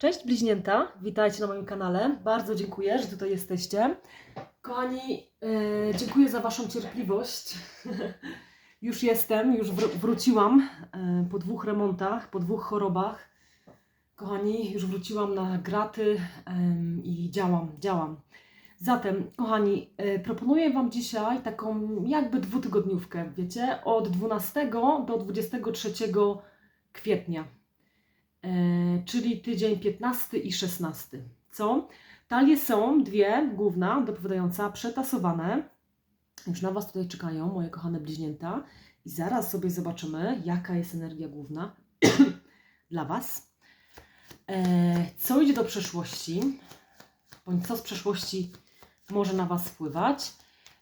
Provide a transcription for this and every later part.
Cześć bliźnięta, witajcie na moim kanale. Bardzo dziękuję, że tutaj jesteście. Kochani, e, dziękuję za Waszą cierpliwość. już jestem, już wr- wróciłam e, po dwóch remontach, po dwóch chorobach. Kochani, już wróciłam na graty em, i działam, działam. Zatem, kochani, e, proponuję Wam dzisiaj taką jakby dwutygodniówkę, wiecie, od 12 do 23 kwietnia. E, czyli tydzień 15 i 16. Co? Talie są dwie, główna, dopowiadająca, przetasowane. Już na Was tutaj czekają, moje kochane bliźnięta. I zaraz sobie zobaczymy, jaka jest energia główna dla Was. E, co idzie do przeszłości, bądź co z przeszłości może na Was wpływać.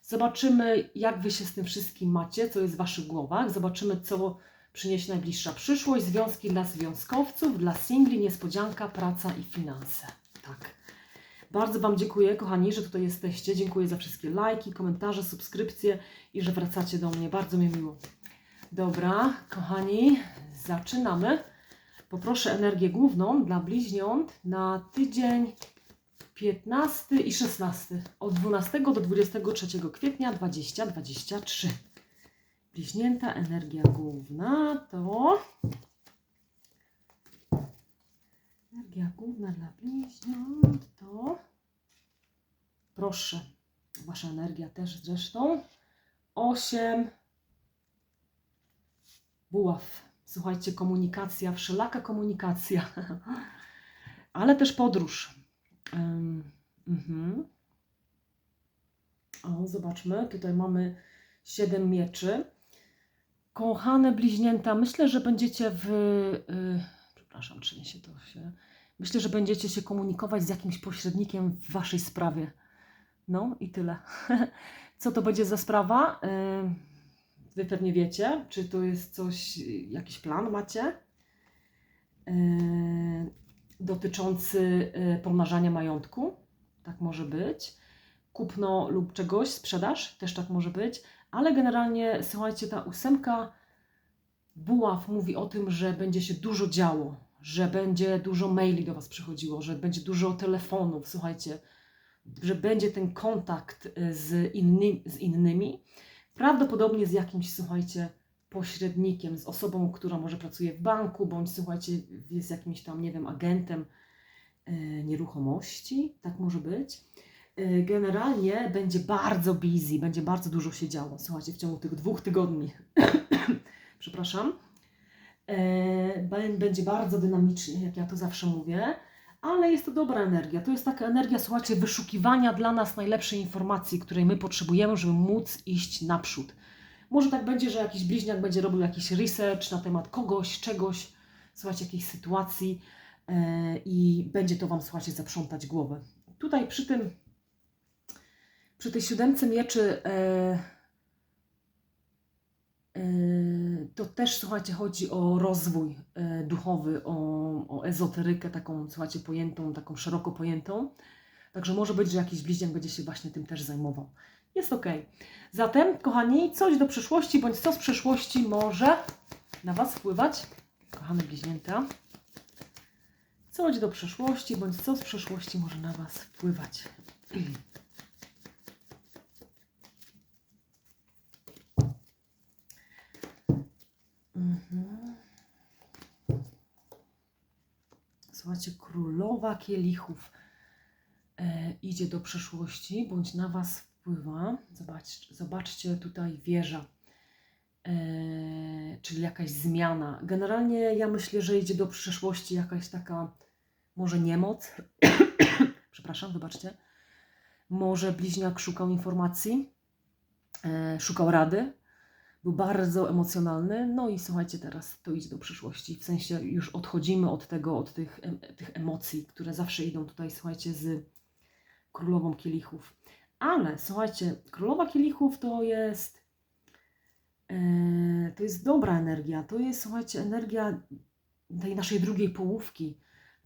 Zobaczymy, jak Wy się z tym wszystkim macie, co jest w Waszych głowach. Zobaczymy, co przyniesie najbliższa przyszłość, związki dla związkowców, dla singli, niespodzianka, praca i finanse. Tak. Bardzo Wam dziękuję, kochani, że tutaj jesteście. Dziękuję za wszystkie lajki, komentarze, subskrypcje i że wracacie do mnie. Bardzo mi miło. Dobra, kochani, zaczynamy. Poproszę energię główną dla bliźniąt na tydzień 15 i 16. Od 12 do 23 kwietnia 2023. Bliźnięta energia główna to. Energia główna dla bliźniąt to. Proszę, Wasza energia też zresztą. 8. Buław. Słuchajcie, komunikacja, wszelaka komunikacja, ale też podróż. Um. O, zobaczmy, tutaj mamy 7 mieczy. Kochane bliźnięta, myślę, że będziecie w. y, przepraszam, się to się. Myślę, że będziecie się komunikować z jakimś pośrednikiem w waszej sprawie. No i tyle. Co to będzie za sprawa? Y, Wy pewnie wiecie, czy to jest coś, jakiś plan macie y, dotyczący y, pomnażania majątku. Tak może być. Kupno lub czegoś, sprzedaż, też tak może być ale generalnie słuchajcie, ta ósemka buław mówi o tym, że będzie się dużo działo, że będzie dużo maili do Was przychodziło, że będzie dużo telefonów, słuchajcie, że będzie ten kontakt y, z, inny, z innymi, prawdopodobnie z jakimś, słuchajcie, pośrednikiem, z osobą, która może pracuje w banku, bądź słuchajcie, jest jakimś tam, nie wiem, agentem e, nieruchomości, tak może być. y, generalnie będzie bardzo busy, będzie bardzo dużo się działo. Słuchajcie, w ciągu tych dwóch tygodni, przepraszam, bę- będzie bardzo dynamicznie, jak ja to zawsze mówię, ale jest to dobra energia. To jest taka energia, słuchajcie, wyszukiwania dla nas najlepszej informacji, której my potrzebujemy, żeby móc iść naprzód. Może tak będzie, że jakiś bliźniak będzie robił jakiś research na temat kogoś, czegoś, słuchajcie, jakiejś sytuacji e, i będzie to Wam, słuchajcie, zaprzątać głowę. Tutaj przy tym przy tej siódemce mieczy e, e, to też, słuchajcie, chodzi o rozwój e, duchowy, o, o ezoterykę taką, słuchajcie, pojętą, taką szeroko pojętą. Także może być, że jakiś bliźniak będzie się właśnie tym też zajmował. Jest ok. Zatem, kochani, coś do przyszłości, bądź co z przeszłości może na Was wpływać, kochane bliźnięta. Coś do przyszłości, bądź co z przeszłości może na Was wpływać. Słuchajcie, królowa kielichów e, idzie do przeszłości, bądź na Was wpływa. Zobacz, zobaczcie tutaj wieża, e, czyli jakaś zmiana. Generalnie ja myślę, że idzie do przeszłości jakaś taka, może niemoc. Przepraszam, wybaczcie. Może bliźniak szukał informacji, e, szukał rady, był bardzo emocjonalny. No i słuchajcie, teraz to idzie do przyszłości. W sensie już odchodzimy od tego, od tych, tych emocji, które zawsze idą tutaj, słuchajcie, z królową kielichów. Ale słuchajcie, królowa kielichów to jest. e, to jest dobra energia. To jest, słuchajcie, energia tej naszej drugiej połówki.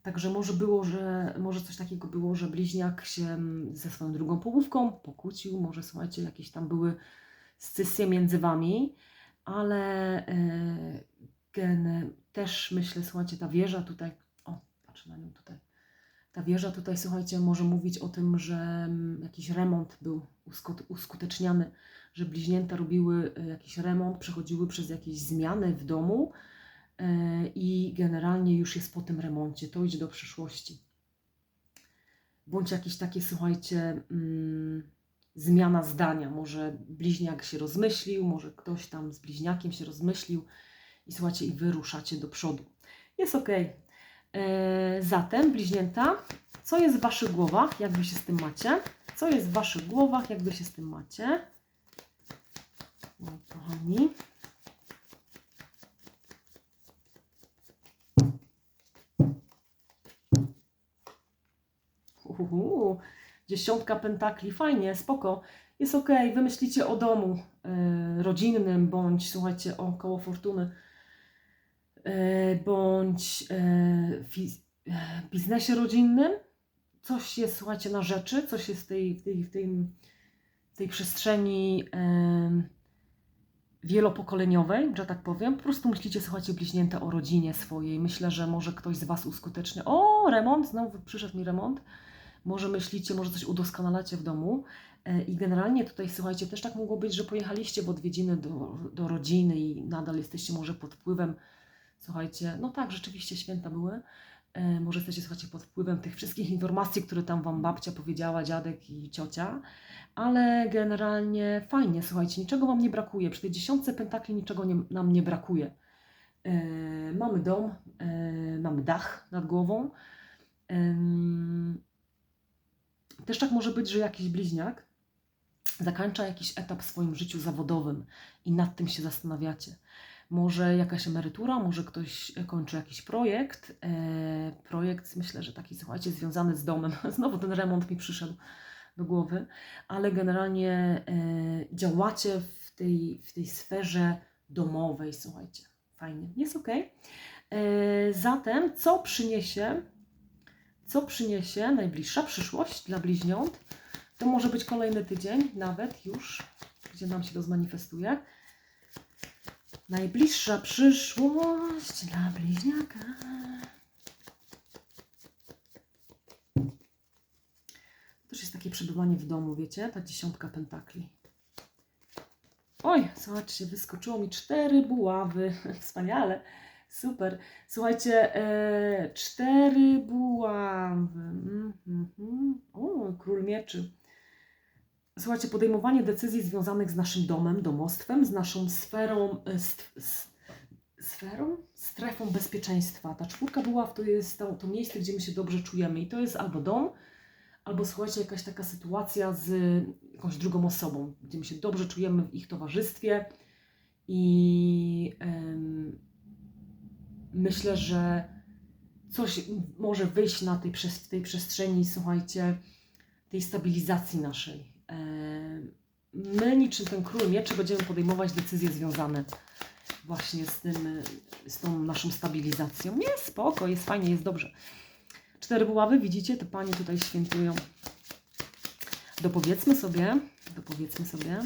Także może było, że może coś takiego było, że bliźniak się mm, ze swoją drugą połówką pokłócił, może słuchajcie, jakieś tam były scysje między wami, ale e, gen, też myślę, słuchajcie, ta wieża tutaj, o, patrzę na nią tutaj, Ta wieża tutaj, słuchajcie, może mówić o tym, że mm, jakiś remont był uskut- uskuteczniany, że bliźnięta robiły e, jakiś remont, przechodziły przez jakieś zmiany w domu e, i generalnie już jest po tym remoncie. To idzie do przyszłości. Bądź jakieś takie, słuchajcie, mm, zmiana zdania. Może bliźniak się rozmyślił, może ktoś tam z bliźniakiem się rozmyślił i słuchajcie, i wy ruszacie do przodu. Jest ok. Zatem, bliźnięta, co jest w waszych głowach, jak wy się z tym macie? Co jest w waszych głowach, jak wy się z tym macie? Moi kochani. Uhu, dziesiątka pentakli, fajnie, spoko. Jest ok, wymyślicie o domu y, rodzinnym, bądź słuchajcie o koło fortuny, y, bądź y, fi, biznesie rodzinnym. Coś jest, słuchajcie, na rzeczy, coś jest w tej, w tej, w tej, w tej przestrzeni wielopokoleniowej, że tak powiem. Po prostu myślicie, słuchajcie, bliźnięte o rodzinie swojej. Myślę, że może ktoś z Was uskutecznie. O, remont, znowu przyszedł mi remont może myślicie, może coś udoskonalacie w domu. E, I generalnie tutaj, słuchajcie, też tak mogło być, że pojechaliście w odwiedziny do, do rodziny i nadal jesteście może pod wpływem, słuchajcie, no tak, rzeczywiście święta były. E, może jesteście, słuchajcie, pod wpływem tych wszystkich informacji, które tam Wam babcia powiedziała, dziadek i ciocia, ale generalnie fajnie, słuchajcie, niczego Wam nie brakuje. Przy tej dziesiątce pentakli niczego nie, nam nie brakuje. E, mamy dom, e, mamy dach nad głową. E, też tak może być, że jakiś bliźniak zakończa jakiś etap w swoim życiu zawodowym i nad tym się zastanawiacie. Może jakaś emerytura, może ktoś kończy jakiś projekt. E, projekt, myślę, że taki, słuchajcie, związany z domem. Znowu ten remont mi przyszedł do głowy, ale generalnie e, działacie w tej, w tej sferze domowej, słuchajcie. Fajnie, jest ok. E, zatem, co przyniesie co przyniesie najbliższa przyszłość dla bliźniąt. To może być kolejny tydzień, nawet już, gdzie nam się to zmanifestuje. Najbliższa przyszłość dla bliźniaka. To też jest takie przebywanie w domu, wiecie? Ta dziesiątka pentakli. Oj, zobaczcie, wyskoczyło mi cztery buławy. Wspaniale. Super. Słuchajcie, e, cztery buławy. Mieczy. Słuchajcie, podejmowanie decyzji związanych z naszym domem, domostwem, z naszą sferą, e, sferą, strefą bezpieczeństwa. Ta czwórka buław to jest to, to miejsce, gdzie my się dobrze czujemy i to jest albo dom, albo słuchajcie, jakaś taka sytuacja z jakąś drugą osobą, gdzie my się dobrze czujemy w ich towarzystwie i myślę, że coś może wyjść na tej, w tej przestrzeni, słuchajcie, tej stabilizacji naszej. E, my, niczym ten król mieczy, będziemy podejmować decyzje związane właśnie z, tym, z tą naszą stabilizacją. Jest spoko, jest fajnie, jest dobrze. Cztery buławy, widzicie, te panie tutaj świętują. Dopowiedzmy sobie, dopowiedzmy sobie,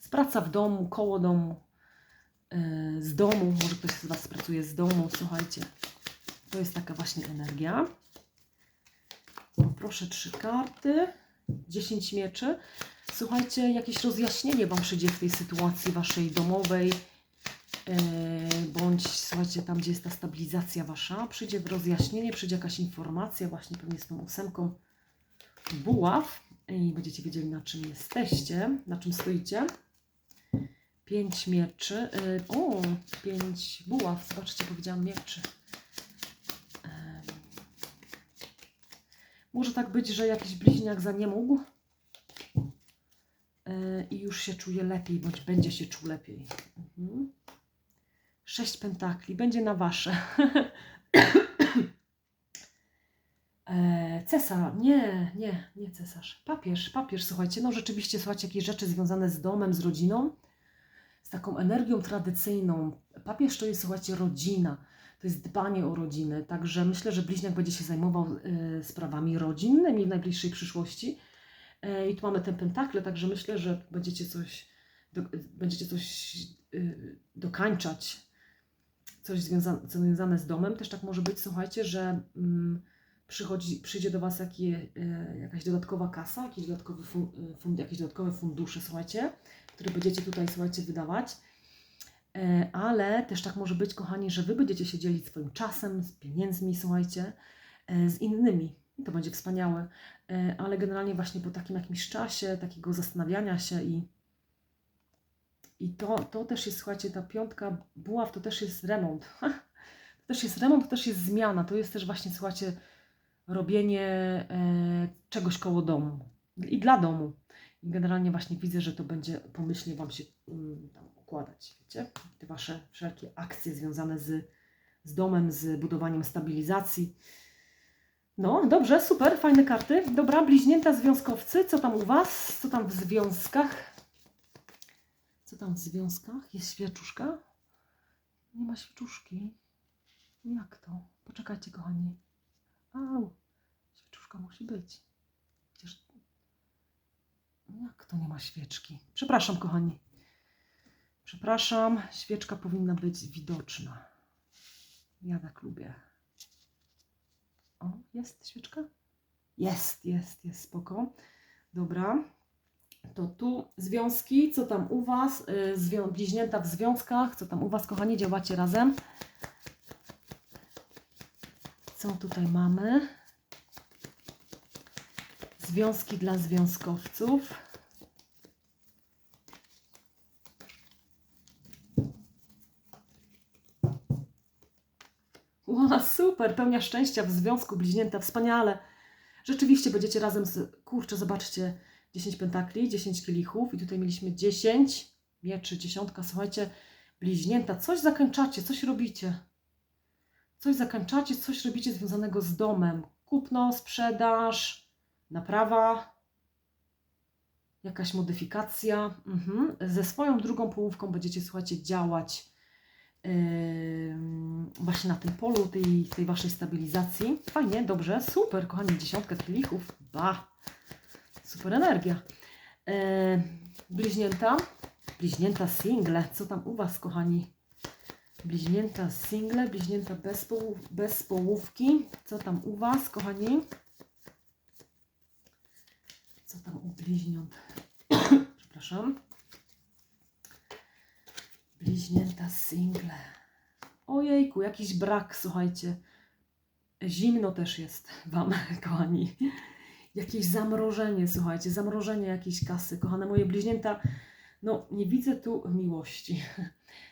z praca w domu, koło domu, z domu, może ktoś z Was pracuje z domu, słuchajcie, to jest taka właśnie energia. Poproszę trzy karty, 10 mieczy. Słuchajcie, jakieś rozjaśnienie Wam przyjdzie w tej sytuacji Waszej domowej, bądź słuchajcie, tam gdzie jest ta stabilizacja Wasza, przyjdzie rozjaśnienie, przyjdzie jakaś informacja właśnie pewnie z tą ósemką buław i będziecie wiedzieli na czym jesteście, na czym stoicie. Pięć mieczy. Y, o, pięć buław. Zobaczcie, powiedziałam mieczy. Może tak być, że jakiś bliźniak za nie mógł y, i już się czuje lepiej, bądź będzie się czuł lepiej. Mhm. Sześć pentakli. Będzie na wasze. E, cesarz, nie, nie, nie cesarz. Papież, papież, słuchajcie, no rzeczywiście, słuchajcie, jakieś rzeczy związane z domem, z rodziną taką energią tradycyjną. Papież to jest, słuchajcie, rodzina. To jest dbanie o rodzinę. Także myślę, że bliźniak będzie się zajmował y, sprawami rodzinnymi w najbliższej przyszłości. Y, I tu mamy ten pentakle, także myślę, że będziecie coś, będziecie coś y, dokańczać, coś związane, z domem. Też tak może być, słuchajcie, że mm, przychodzi, przyjdzie do Was jakie, e, jakaś dodatkowa kasa, jakiś dodatkowy fun, e, jakieś dodatkowe fundusze, słuchajcie, które będziecie tutaj, słuchajcie, wydawać. E, Ale też tak może być, kochani, że Wy będziecie się dzielić swoim czasem, z pieniędzmi, słuchajcie, e, z innymi. To będzie wspaniałe. E, Ale generalnie właśnie po takim jakimś czasie, takiego zastanawiania się i i to, to też jest, słuchajcie, ta piątka buław to też jest remont. To też jest remont, to też jest zmiana. To jest też właśnie, słuchajcie, robienie czegoś koło domu i dla domu. I generalnie właśnie widzę, że to będzie pomyślnie Wam się um, tam układać, wiecie? Te Wasze wszelkie akcje związane z, z domem, z budowaniem stabilizacji. No, dobrze, super, fajne karty. Dobra, bliźnięta związkowcy, co tam u Was? Co tam w związkach? Co tam w związkach? Jest świeczuszka? Nie ma świeczuszki. Jak to? Poczekajcie, kochani. Au, świeczuszka musi być. Przecież... Jak to nie ma świeczki? Przepraszam, kochani. Przepraszam, świeczka powinna być widoczna. Ja tak lubię. O, jest świeczka? Jest, jest, jest, spoko. Dobra. To tu związki, co tam u Was? Y, Zwią bliźnięta w związkach, co tam u Was, kochani, działacie razem? Co tutaj mamy? Związki dla związkowców. Ła, super, pełnia szczęścia w związku, bliźnięta, wspaniale. Rzeczywiście będziecie razem z, kurczę, zobaczcie, 10 pentakli, 10 kielichów i tutaj mieliśmy 10 mieczy, dziesiątka, słuchajcie, bliźnięta, coś zakończacie, coś robicie. Coś zakończacie, coś robicie związanego z domem. Kupno, sprzedaż, naprawa, jakaś modyfikacja. Mhm. Ze swoją drugą połówką będziecie, słuchajcie, działać właśnie na tym polu tej, tej waszej stabilizacji. Fajnie, dobrze, super, kochani, dziesiątka kielichów. Ba, super energia. Bliźnięta, bliźnięta single, co tam u was, kochani? Bliźnięta single, bliźnięta bez, połów, bez połówki. Co tam u Was, kochani? Co tam u bliźniąt? Przepraszam. Bliźnięta single. Ojejku, jakiś brak, słuchajcie. Zimno też jest Wam, kochani. Jakieś zamrożenie, słuchajcie, zamrożenie jakiejś kasy. Kochane moje bliźnięta, no nie widzę tu miłości.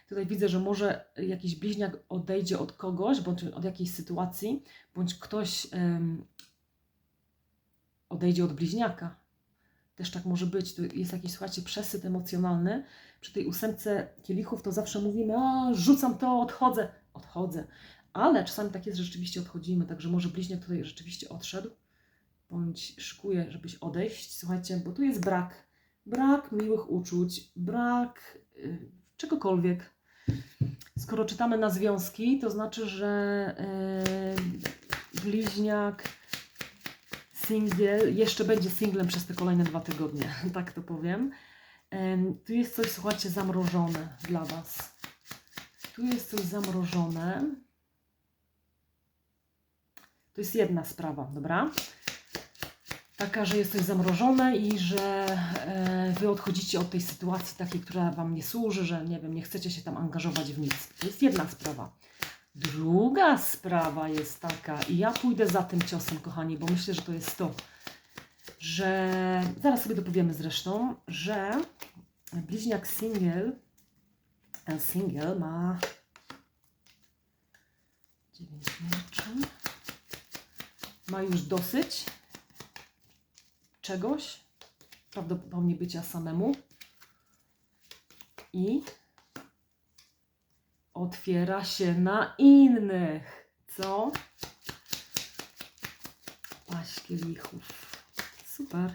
Tutaj widzę, że może jakiś bliźniak odejdzie od kogoś, bądź od jakiejś sytuacji, bądź ktoś em, odejdzie od bliźniaka. Też tak może być. Tu jest jakiś, słuchajcie, przesyt emocjonalny. Przy tej ósemce kielichów to zawsze mówimy, a rzucam to, odchodzę. Odchodzę. Ale czasami tak jest, że rzeczywiście odchodzimy, także może bliźniak tutaj rzeczywiście odszedł, bądź szykuje, żebyś odejść. Słuchajcie, bo tu jest brak. Brak miłych uczuć, brak y, czegokolwiek. Skoro czytamy na związki, to znaczy, że yy, bliźniak, singiel, jeszcze będzie singlem przez te kolejne dwa tygodnie, tak to powiem. Tu jest coś, słuchajcie, zamrożone dla Was. Tu jest coś zamrożone. To jest jedna sprawa, dobra? Taka, że jest coś zamrożone i że e, Wy odchodzicie od tej sytuacji takiej, która Wam nie służy, że nie wiem, nie chcecie się tam angażować w nic. To jest jedna sprawa. Druga sprawa jest taka, i ja pójdę za tym ciosem, kochani, bo myślę, że to jest to, że zaraz sobie dopowiemy zresztą, że bliźniak single, single ma 9 mieczy, ma już dosyć czegoś, prawdopodobnie bycia samemu. I otwiera się na innych. Co? Paść kielichów. Super.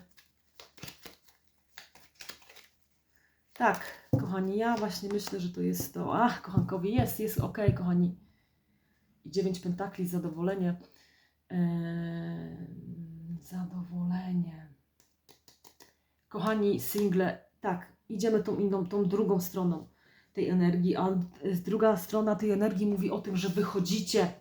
Tak, kochani, ja właśnie myślę, że to jest to. Ach, kochankowie, jest, jest ok, kochani. I dziewięć pentakli, zadowolenie. Eee, zadowolenie. Kochani, single, tak, idziemy tą inną, tą drugą stroną tej energii, a druga strona tej energii mówi o tym, że wychodzicie,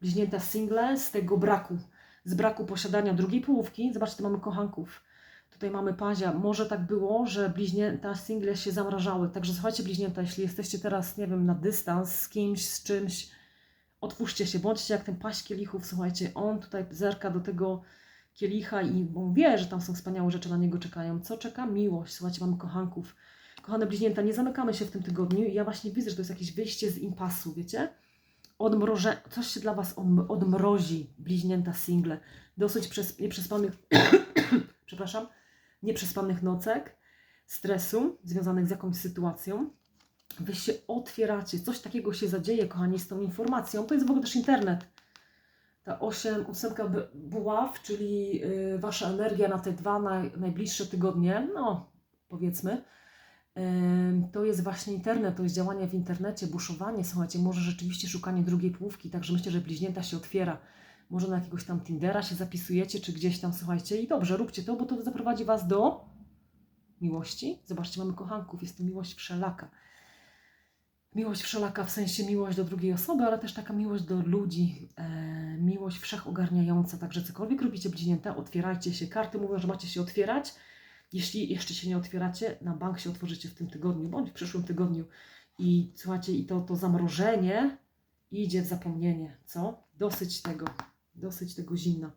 bliźnięta single, z tego braku. z braku posiadania drugiej połówki. Zobaczcie, mamy kochanków. Tutaj mamy pazia. Może tak było, że bliźnięta single się zamrażały. Także słuchajcie, bliźnięta, jeśli jesteście teraz, nie wiem, na dystans z kimś, z czymś, otwórzcie się, bądźcie jak ten paź kielichów, słuchajcie, on tutaj zerka do tego kielicha i on wie, że tam są wspaniałe rzeczy na niego czekają. Co czeka? Miłość. Słuchajcie, mamy kochanków. Kochane bliźnięta, nie zamykamy się w tym tygodniu ja właśnie widzę, że to jest jakieś wyjście z impasu, wiecie? Odmroże, coś się dla Was odm- odmrozi, bliźnięta single. Dosyć przez, nieprzespanych, przepraszam, nieprzespanych nocek, stresu związanych z jakąś sytuacją. Wy się otwieracie, coś takiego się zadzieje, kochani, z tą informacją. To jest w ogóle też internet. Ta 8, ósemka bu- buław, czyli y, Wasza energia na te dwa naj, najbliższe tygodnie, no powiedzmy, to jest właśnie internet, to jest działanie w internecie, buszowanie, słuchajcie, może rzeczywiście szukanie drugiej połówki, także myślę, że bliźnięta się otwiera. Może na jakiegoś tam Tindera się zapisujecie, czy gdzieś tam, słuchajcie, i dobrze, róbcie to, bo to zaprowadzi Was do miłości. Zobaczcie, mamy kochanków, jest to miłość wszelaka. Miłość wszelaka w sensie miłość do drugiej osoby, ale też taka miłość do ludzi, e, miłość wszechogarniająca. Także cokolwiek robicie bliźnięta, otwierajcie się. Karty mówią, że macie się otwierać. Jeśli jeszcze się nie otwieracie, na bank się otworzycie w tym tygodniu, bądź w przyszłym tygodniu. I słuchajcie, i to, to zamrożenie idzie w zapomnienie, co? Dosyć tego, dosyć tego zimna.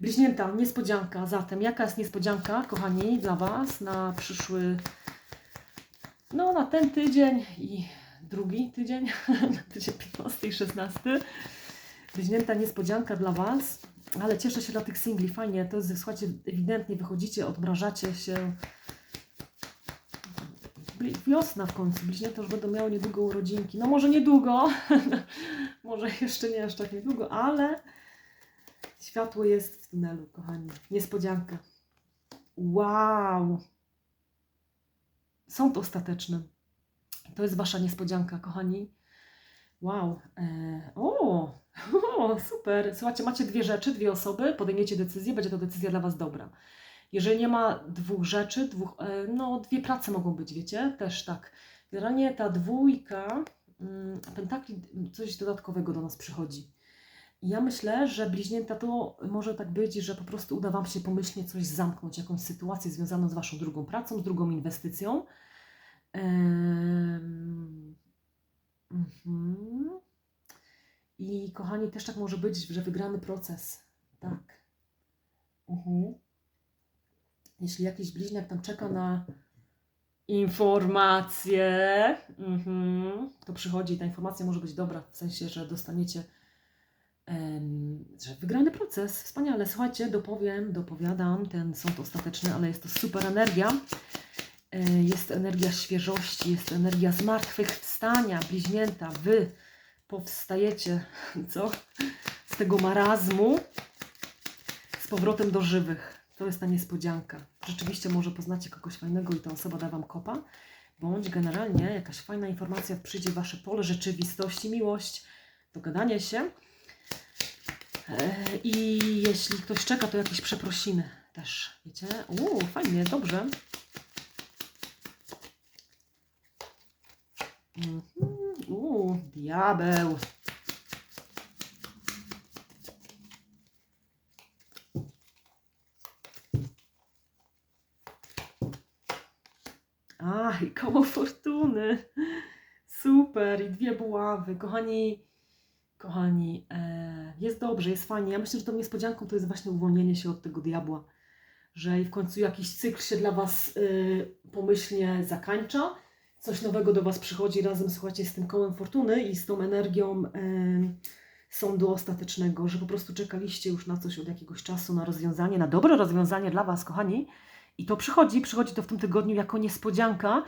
Bliźnięta, niespodzianka. Zatem, jaka jest niespodzianka, kochani, dla Was na przyszły, no na ten tydzień i drugi tydzień, na tydzień 15 i 16. Bliźnięta niespodzianka dla Was, ale cieszę się dla tych singli, fajnie, to jest, słuchajcie, ewidentnie wychodzicie, odmrażacie się. Wiosna w końcu, bliźnięta już będą miały niedługo urodzinki. No może niedługo, może jeszcze nie aż tak niedługo, ale światło jest w tunelu, kochani. Niespodzianka. Wow! Sąd ostateczny. To jest Wasza niespodzianka, kochani. Wow. E, o, o, super. Słuchajcie, macie dwie rzeczy, dwie osoby, podejmiecie decyzję, będzie to decyzja dla Was dobra. Jeżeli nie ma dwóch rzeczy, dwóch, e, no dwie prace mogą być, wiecie, też tak. Generalnie ta dwójka mm, pentakli, coś dodatkowego do nas przychodzi. Ja myślę, że bliźnięta to może tak być, że po prostu uda Wam się pomyślnie coś zamknąć, jakąś sytuację związaną z Waszą drugą pracą, z drugą inwestycją. Em, mhm. I kochani, też tak może być, że wygrany proces. Tak. Mhm. Jeśli jakiś bliźniak tam czeka na informację, mhm, to przychodzi i ta informacja może być dobra, w sensie, że dostaniecie że wygrany proces. Wspaniale. Słuchajcie, dopowiem, dopowiadam, ten sąd ostateczny, ale jest to super energia. E, Jest energia świeżości, jest energia zmartwychwstania, bliźnięta. Wy powstajecie, co? Z tego marazmu z powrotem do żywych. To jest ta niespodzianka. Rzeczywiście może poznacie kogoś fajnego i ta osoba da Wam kopa, bądź generalnie jakaś fajna informacja przyjdzie w Wasze pole rzeczywistości, miłość, dogadanie się. E, I jeśli ktoś czeka, to jakieś przeprosiny też, wiecie? Uuu, fajnie, dobrze. Mhm. Uuu, diabeł. Ach, i koło fortuny. Super, i dwie buławy. Kochani, kochani, e, jest dobrze, jest fajnie. Ja myślę, że tą niespodzianką to jest właśnie uwolnienie się od tego diabła. Że w końcu jakiś cykl się dla Was y, pomyślnie zakańcza coś nowego do Was przychodzi razem, słuchajcie, z tym kołem fortuny i z tą energią em, sądu ostatecznego, że po prostu czekaliście już na coś od jakiegoś czasu, na rozwiązanie, na dobre rozwiązanie dla Was, kochani. I to przychodzi, przychodzi to w tym tygodniu jako niespodzianka.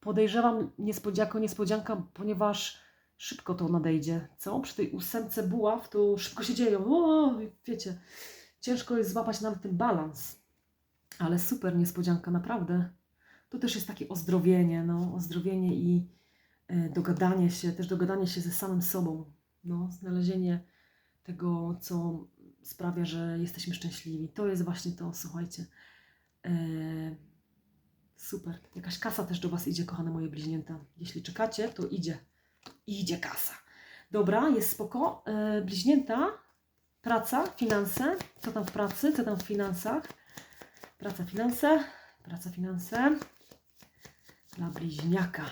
Podejrzewam niespodzianka, niespodzianka, ponieważ szybko to nadejdzie, co? Przy tej ósemce buław to szybko się dzieją. O, wiecie, ciężko jest złapać nawet ten balans. Ale super niespodzianka, naprawdę to też jest takie ozdrowienie, no, ozdrowienie i e, dogadanie się, też dogadanie się ze samym sobą, no, znalezienie tego, co sprawia, że jesteśmy szczęśliwi. To jest właśnie to, słuchajcie. E, super. Jakaś kasa też do Was idzie, kochane moje bliźnięta. Jeśli czekacie, to idzie. Idzie kasa. Dobra, jest spoko. E, bliźnięta, Praca, finanse. Co tam w pracy, co tam w finansach? Praca, finanse. Praca, finanse. Dla bliźniaka.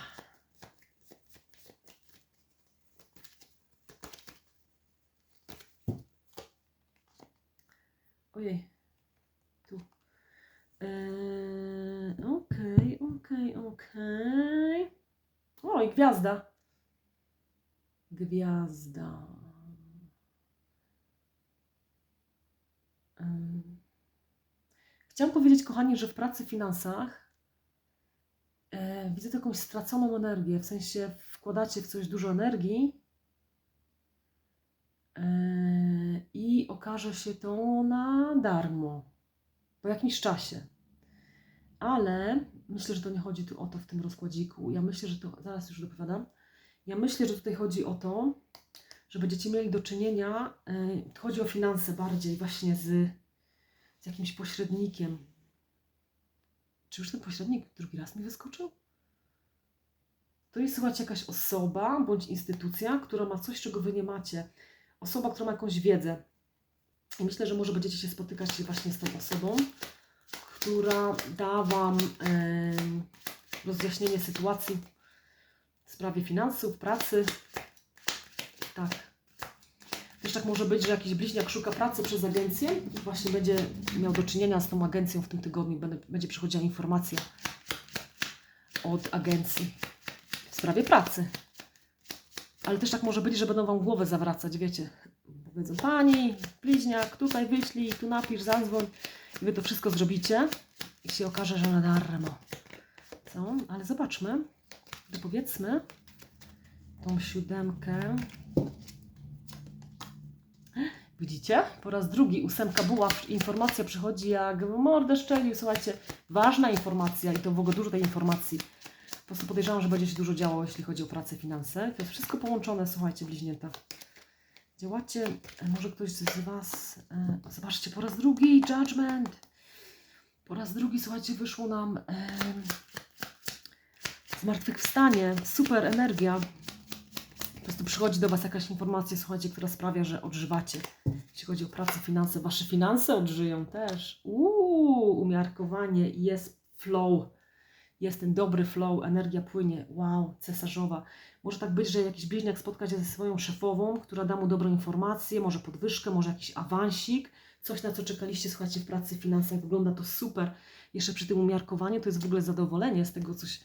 Ojej. Tu. Eee, Okej, okej, okej. O, i gwiazda. Gwiazda. Em, Chciałam powiedzieć, kochani, że w pracy, finansach widzę tu jakąś straconą energię. W sensie wkładacie w coś dużo energii e, i okaże się to na darmo po jakimś czasie. Ale myślę, że to nie chodzi tu o to w tym rozkładziku. Ja myślę, że to. Zaraz już dopowiadam. Ja myślę, że tutaj chodzi o to, że będziecie mieli do czynienia. e, Chodzi o finanse bardziej, właśnie z, z jakimś pośrednikiem. Czy już ten pośrednik drugi raz mi wyskoczył? To jest, słuchajcie, jakaś osoba bądź instytucja, która ma coś, czego wy nie macie. Osoba, która ma jakąś wiedzę. I myślę, że może będziecie się spotykać właśnie z tą osobą, która da Wam em, rozjaśnienie sytuacji w sprawie finansów, pracy. Tak. Też tak może być, że jakiś bliźniak szuka pracy przez agencję i właśnie będzie miał do czynienia z tą agencją w tym tygodniu. Będę, będzie przychodziła informacja od agencji sprawie pracy. Ale też tak może być, że będą Wam głowę zawracać, wiecie. Powiedzą, Pani, bliźniak, tutaj wyślij, tu napisz, zadzwoń. I Wy to wszystko zrobicie i się okaże, że na darmo. Co? Ale zobaczmy, że powiedzmy tą siódemkę. Widzicie? Po raz drugi ósemka była, informacja przychodzi jak mordę szczelił. Słuchajcie, ważna informacja i to w ogóle dużo tej informacji. Prostu podejrzewam, że będzie się dużo działo, jeśli chodzi o pracę, finanse. To jest wszystko połączone, słuchajcie, bliźnięta. Działacie, e, może ktoś z Was, e, zobaczcie, po raz drugi judgment. Po raz drugi, słuchajcie, wyszło nam e, zmartwychwstanie, super energia. Po prostu przychodzi do Was jakaś informacja, słuchajcie, która sprawia, że odżywacie. Jeśli chodzi o pracę, finanse, Wasze finanse odżyją też. Uuu, umiarkowanie, jest flow. Jest ten dobry flow, energia płynie. Wow, cesarzowa. Może tak być, że jakiś bliźniak spotka się ze swoją szefową, która da mu dobrą informację, może podwyżkę, może jakiś awansik, coś na co czekaliście, słuchajcie, w pracy, w finansach. Wygląda to super. Jeszcze przy tym umiarkowaniu to jest w ogóle zadowolenie z tego coś.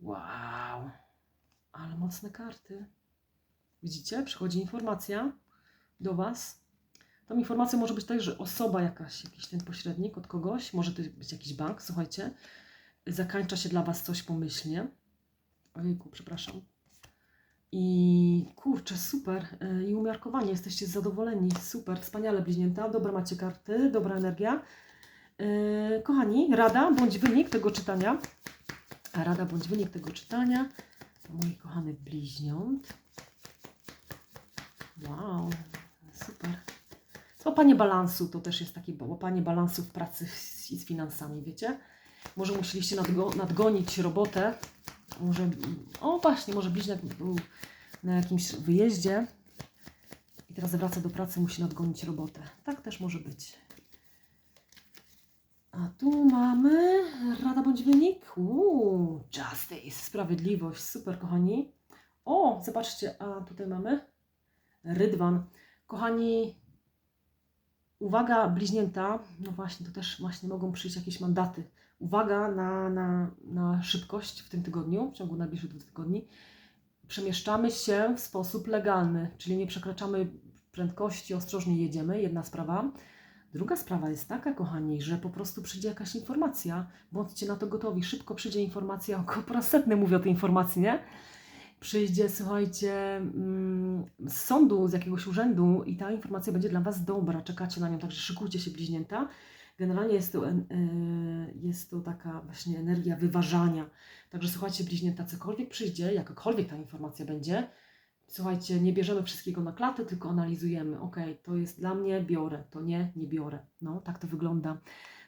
Wow, ale mocne karty. Widzicie? Przychodzi informacja do Was. Tą informacją może być także osoba jakaś, jakiś ten pośrednik od kogoś, może to być jakiś bank, słuchajcie. Zakańcza się dla Was coś pomyślnie. Ojejku, przepraszam. I kurczę, super. Y, I umiarkowanie, jesteście zadowoleni. Super, wspaniale bliźnięta. Dobre macie karty, dobra energia. Yy, kochani, rada bądź wynik tego czytania. Rada bądź wynik tego czytania moi kochany bliźniąt. Wow, super. Łapanie balansu to też jest takie łapanie balansu w pracy z- z finansami, wiecie? Może musieliście nadgo nadgonić robotę. Może, o właśnie, może bliźniak był na jakimś wyjeździe i teraz wraca do pracy, musi nadgonić robotę. Tak też może być. A tu mamy rada bądź wynik. Uuu, justice, sprawiedliwość. Super, kochani. O, zobaczcie, a tutaj mamy rydwan. Kochani, uwaga, bliźnięta. No właśnie, to też właśnie mogą przyjść jakieś mandaty. Uwaga na, na, na szybkość w tym tygodniu, w ciągu najbliższych dwóch tygodni. Przemieszczamy się w sposób legalny, czyli nie przekraczamy prędkości, ostrożnie jedziemy. Jedna sprawa. Druga sprawa jest taka, kochani, że po prostu przyjdzie jakaś informacja. Bądźcie na to gotowi. Szybko przyjdzie informacja, około po raz setny mówię o tej informacji, nie? Przyjdzie, słuchajcie, mm, z sądu, z jakiegoś urzędu i ta informacja będzie dla Was dobra. Czekacie na nią, także szykujcie się, bliźnięta. Generalnie jest to, e, jest to taka właśnie energia wyważania. Także słuchajcie, bliźnięta, cokolwiek przyjdzie, jakakolwiek ta informacja będzie, słuchajcie, nie bierzemy wszystkiego na klatę, tylko analizujemy. Ok, to jest dla mnie, biorę, to nie, nie biorę. No, tak to wygląda.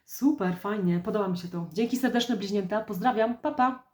Super, fajnie, podoba mi się to. Dzięki serdeczne, bliźnięta, pozdrawiam, pa pa!